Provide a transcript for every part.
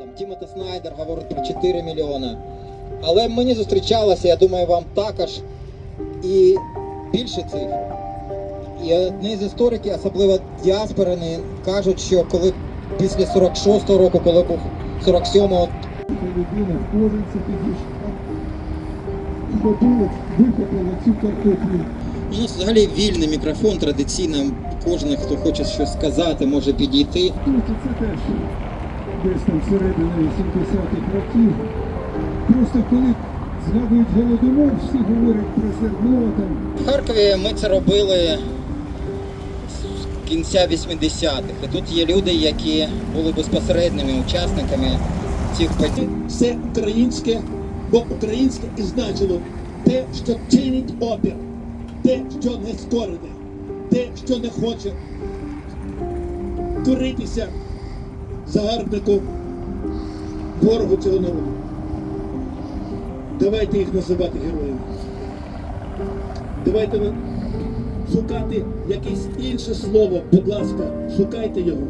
Там Тімота Снайдер говорить про 4 мільйони. Але мені зустрічалося, я думаю, вам також і більше цифр. І одні з істориків, особливо діаспорини, кажуть, що коли після 46-го року, коли був 47-го, людина в кожанці підійшла, схопила, викопала цю картоплю. у нас взагалі вільний мікрофон традиційно. Кожен, хто хоче щось сказати, може підійти. Це теж десь там середини 70-х років. Просто коли згадують голодомор, всі говорять про зерно там. В Харкові ми це робили з кінця 80-х. І тут є люди, які були безпосередніми учасниками цих подій. все українське, бо українське і значило те, що чинить опір, те, що не скорене, те, що не хоче коритися загарбнику ворогу цього народу. Давайте їх називати героями. Давайте шукати якесь інше слово, будь ласка, шукайте його.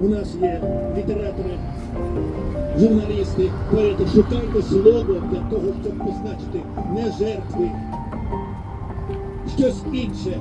У нас є літератори, журналісти, поети, шукайте слово для того, щоб позначити не жертви, щось інше,